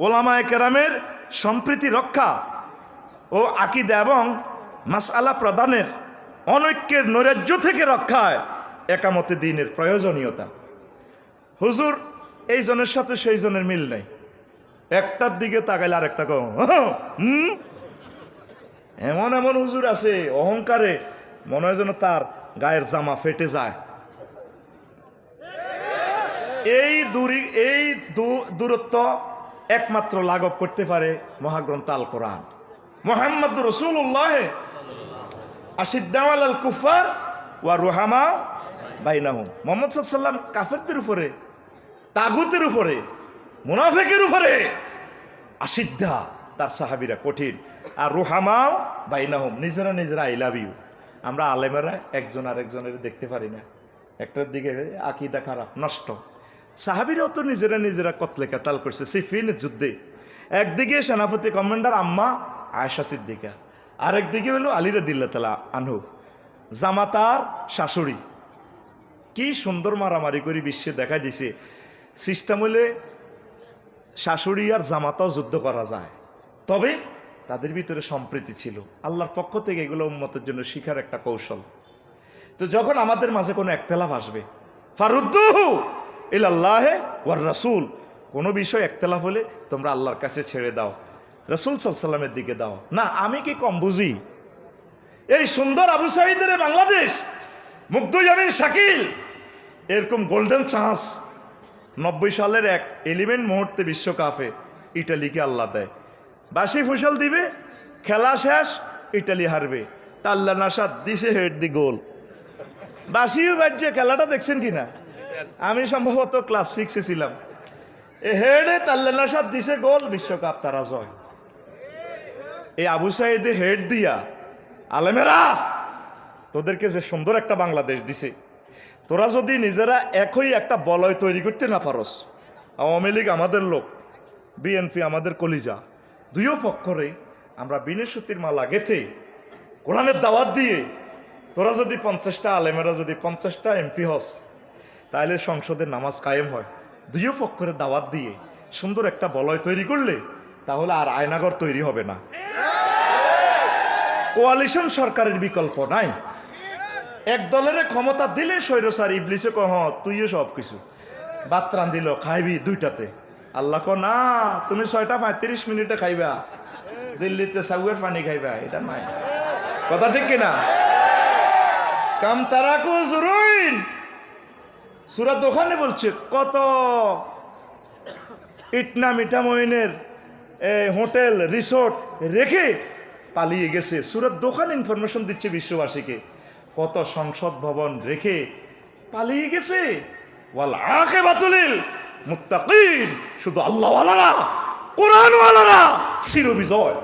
ওলামায় কেরামের সম্প্রীতি রক্ষা ও আকিদা এবং মাসআলা প্রদানের অনৈক্যের নৈরাজ্য থেকে রক্ষায় একামতে দিনের প্রয়োজনীয়তা। হুজুর, এই জনের সাথে সেই জনের মিল নেই। একটার দিকে তাকাইলে আরেকটা কম। হুম? এমন এমন হুজুর আছে, অহংকারে মনে হয় যেন তার গায়ের জামা ফেটে যায়। এই দূরি, এই দূরত্ব একমাত্র লাঘব করতে পারে মহাগ্রন্থ আল কোরআন। মোহাম্মদ রসুল্লাহ আশিদ্দাওয়াল কুফার ওয়া রুহামা বাইনাহুম। মোহাম্মদ সাল্লাম কাফেরদের উপরে, তাগুতের উপরে, মুনাফেকের উপরে আশিদ্ধা তার সাহাবিরা কঠিন। আর রুহামাও বাইনাহুম, নিজেরা নিজেরা আই লাভ ইউ। আমরা আলেমেরা একজন আরেকজনের দেখতে পারি না। একটার দিকে আকিদা খারাপ, নষ্ট। সাহাবিরাও তো নিজেরা নিজেরা কতলে কাতাল করছে, সিফিন, যুদ্ধে। একদিকে সেনাপতি কমান্ডার আম্মা আয়েশা সিদ্দিকা, আরেকদিকে হলো আলিরা দিল্লা তালা আনহু। জামাতার শাশুড়ি। কি সুন্দর মারামারি করে বিশ্বে দেখা দিছে। সিস্টেম হলে শাশুড়ি আর জামাতাও যুদ্ধ করা যায়। তবে তাদের ভিতরে সম্প্রীতি ছিল। আল্লাহর পক্ষ থেকে এগুলো উন্মতের জন্য শিখার একটা কৌশল। তো যখন আমাদের মাঝে কোনো একতেলাফ আসবে ফারুদ্দুহু ইলাল্লাহে ওয়ার রাসূল। কোনো বিষয় একতেলাফ হলে তোমরা আল্লাহর কাছে ছেড়ে দাও। রসুল সাল্লামের দিকে দাও। না, আমি কি কম বুঝি এই সুন্দর আবু সাহিদের বাংলাদেশ মুগ্ধজামিন শাকিল, এরকম গোল্ডেন চান্স নব্বই সালের এক এলিমেন্ট মুহূর্তে বিশ্বকাপে ইটালিকে আল্লাহ দেয়। বাসি ফসল দিবে, খেলা শেষ, ইটালি হারবে। তাল্লা নাসাদ দিশে হেড দি গোল। বাসিও বাজছে খেলাটা দেখছেন কি না আমি সম্ভবত ক্লাস সিক্সে ছিলাম। এ হেডে তাল্লা নাসাদ দিছে গোল বিশ্বকাপ তারা জয়। এই আবু সাইদে হেড দিয়া, আলেমেরা, তোদেরকে যে সুন্দর একটা বাংলাদেশ দিছে, তোরা যদি নিজেরা একই একটা বলয় তৈরি করতে না পারস, আওয়ামী লীগ আমাদের লোক, বিএনপি আমাদের কলিজা দুইও পক্ষরে আমরা বিনেশতির মালা গেথে, কোরআনের দাওয়াত দিয়ে তোরা যদি পঞ্চাশটা, আলেমেরা যদি পঞ্চাশটা এমপি হস তাহলে সংসদের নামাজ কায়েম হয়। দুইও পক্ষরে দাওয়াত দিয়ে সুন্দর একটা বলয় তৈরি করলে তাহলে আর আয়নাগর তৈরি হবে না। কোয়ালিশন সরকারের বিকল্প নাই। এক দলের ক্ষমতা দিলে স্বৈরসার ইবলিসে কহ তুইও সব কিছু বাত্রান দিল খাইবি দুইটাতে। আল্লাহ ক না, তুমি ছয়টা পঁয়ত্রিশ মিনিটে খাইবা। দিল্লিতে সাগুয়ের পানি খাইবা, এটা নাই। কথা ঠিক কিনা? কাম তারাকু জরুইন। সুরা দোকানে বলছে, কত ইটনা মিঠামইনের হোটেল, রিসোর্ট রেখে পালিয়ে গেছে। সুরত দোকান ইনফরমেশন দিচ্ছে বিশ্ববাসীকে। কত সংসদ ভবন রেখে পালিয়ে গেছে। ওয়াল আখে বাতুলিল মুত্তাকিন। শুধু আল্লাহওয়ালারা, কোরআনওয়ালারা চির বিজয়